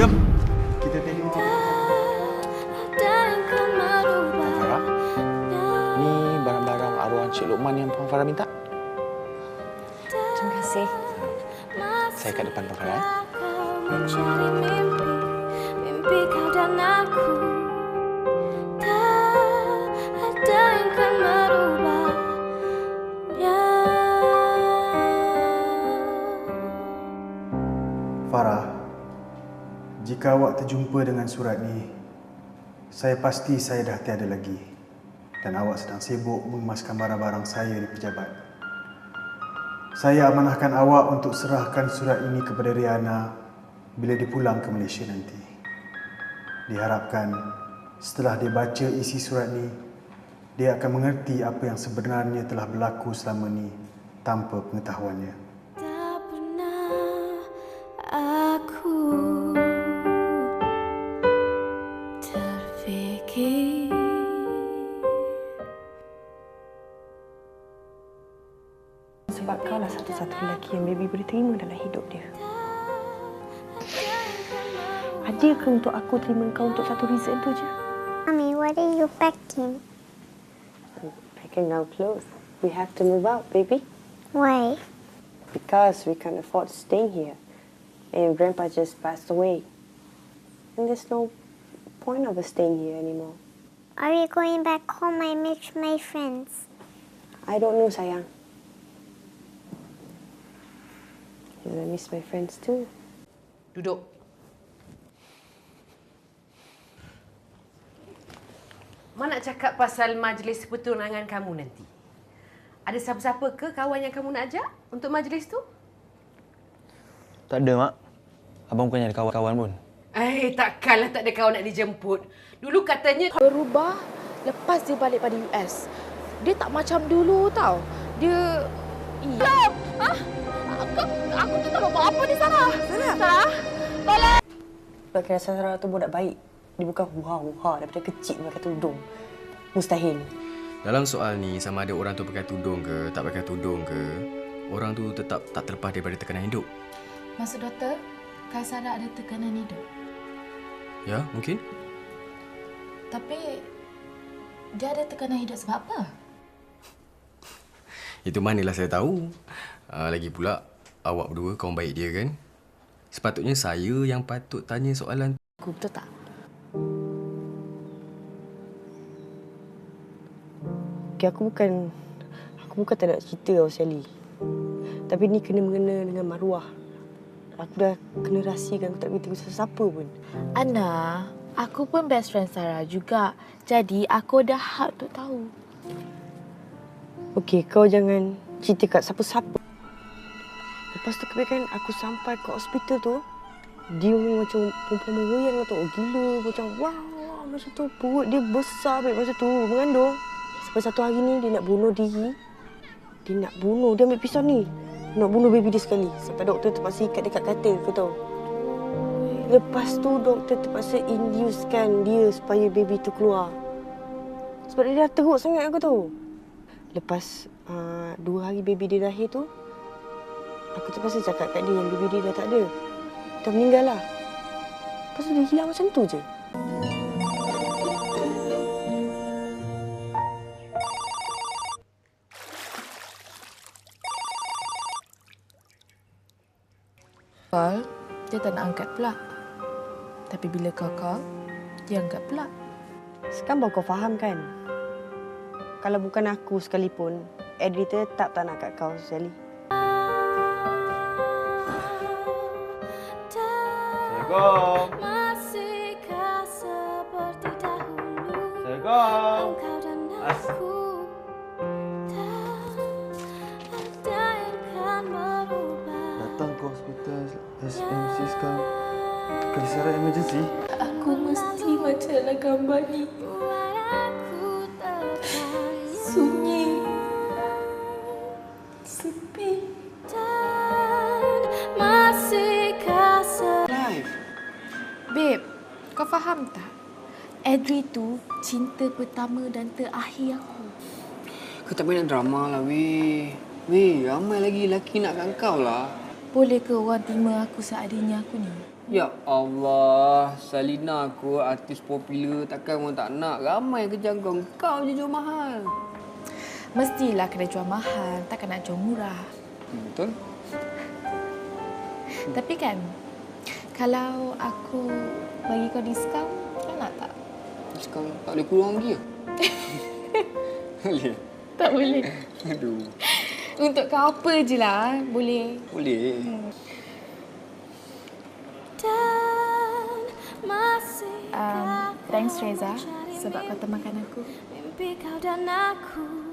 Jom. Kita tengok. Farah, ni barang-barang arwah Encik Lokman yang Puan Farah minta. Terima kasih. Saya kat depan Puan Farah. eh. Mencari mimpi, mimpi kau dan aku jika awak terjumpa dengan surat ni, saya pasti saya dah tiada lagi dan awak sedang sibuk mengemaskan barang-barang saya di pejabat. Saya amanahkan awak untuk serahkan surat ini kepada Riana bila dia pulang ke Malaysia nanti. Diharapkan setelah dia baca isi surat ni, dia akan mengerti apa yang sebenarnya telah berlaku selama ni tanpa pengetahuannya. Terfikir Sebab kau lah satu-satu lelaki yang baby boleh terima dalam hidup dia. Adil ke untuk aku terima kau untuk satu reason tu je? Mommy, what are you packing? Packing our clothes. We have to move out, baby. Why? Because we can't afford staying here. And Grandpa just passed away. And there's no point of us staying here anymore. Are we going back home? I miss my friends. I don't know, sayang. Because I miss my friends too. Duduk. Mak nak cakap pasal majlis pertunangan kamu nanti. Ada siapa-siapa ke kawan yang kamu nak ajak untuk majlis tu? Tak ada, Mak. Abang bukannya ada kawan-kawan pun. Eh, takkanlah tak ada kawan nak dijemput. Dulu katanya berubah lepas dia balik pada US. Dia tak macam dulu tau. Dia Iya. Ah, aku, aku tu tak buat apa ni Sarah. Sarah. Sarah. Tolong. Sebab kira Sarah tu budak baik. Dia bukan huha-huha daripada kecil pakai tudung. Mustahil. Dalam soal ni, sama ada orang tu pakai tudung ke, tak pakai tudung ke, orang tu tetap tak terlepas daripada tekanan hidup. Maksud doktor, Kak Sarah ada tekanan hidup. Ya, mungkin? Tapi dia ada tekanan hidup sebab apa? Itu manalah saya tahu. Uh, lagi pula, awak berdua kawan baik dia kan? Sepatutnya saya yang patut tanya soalan Aku betul tak? Okay, aku bukan aku bukan tak nak cerita tau Sally. Tapi ni kena mengena dengan maruah. Aku dah kena rahsiakan aku tak beritahu siapa pun. Ana, aku pun best friend Sarah juga. Jadi aku dah hak untuk tahu. Okey, kau jangan cerita kat siapa-siapa. Lepas tu kebiasaan aku sampai ke hospital tu, dia memang macam perempuan meroyan lah tau. Gila, macam wah macam tu. Perut dia besar baik masa tu, mengandung. Sampai satu hari ni dia nak bunuh diri. Dia nak bunuh, dia ambil pisau ni. Nak bunuh baby dia sekali. Sampai doktor terpaksa ikat dekat katil, kau tahu. Lepas tu doktor terpaksa inducekan dia supaya baby tu keluar. Sebab dia dah teruk sangat aku tahu. Lepas uh, dua hari baby dia lahir tu, aku terpaksa cakap kat dia yang baby dia dah tak ada. Dah meninggal lah. Lepas tu dia hilang macam tu je. Call, dia tak nak angkat pula. Tapi bila kau call, dia angkat pula. Sekarang baru kau faham kan? Kalau bukan aku sekalipun, Adri tetap tak nak kat kau, Sally. Assalamualaikum. Masihkah seperti dahulu Assalamualaikum. Hospital SMC sekarang. Kesaran emergency. Aku mesti macam dalam gambar ni. Sunyi. Sepi. Dan masihkah seperti Babe, kau faham tak? Adri tu cinta pertama dan terakhir aku. Kau tak payah nak drama lah, weh. Weh, ramai lagi lelaki nak kat kau lah. Boleh ke orang terima aku seadanya aku ni? Ya Allah, Salina aku artis popular takkan orang tak nak. Ramai kerja kau. Kau je jual mahal. Mestilah kena jual mahal, takkan nak jual murah. Betul? Tapi kan, kalau aku bagi kau diskaun, kau nak tak? Sekarang tak boleh kurang lagi ke? boleh? Tak boleh. Aduh. Untuk kau apa je lah, boleh. Boleh. Dan masih Um, thanks Reza sebab kau temankan aku. mimpi kau dan aku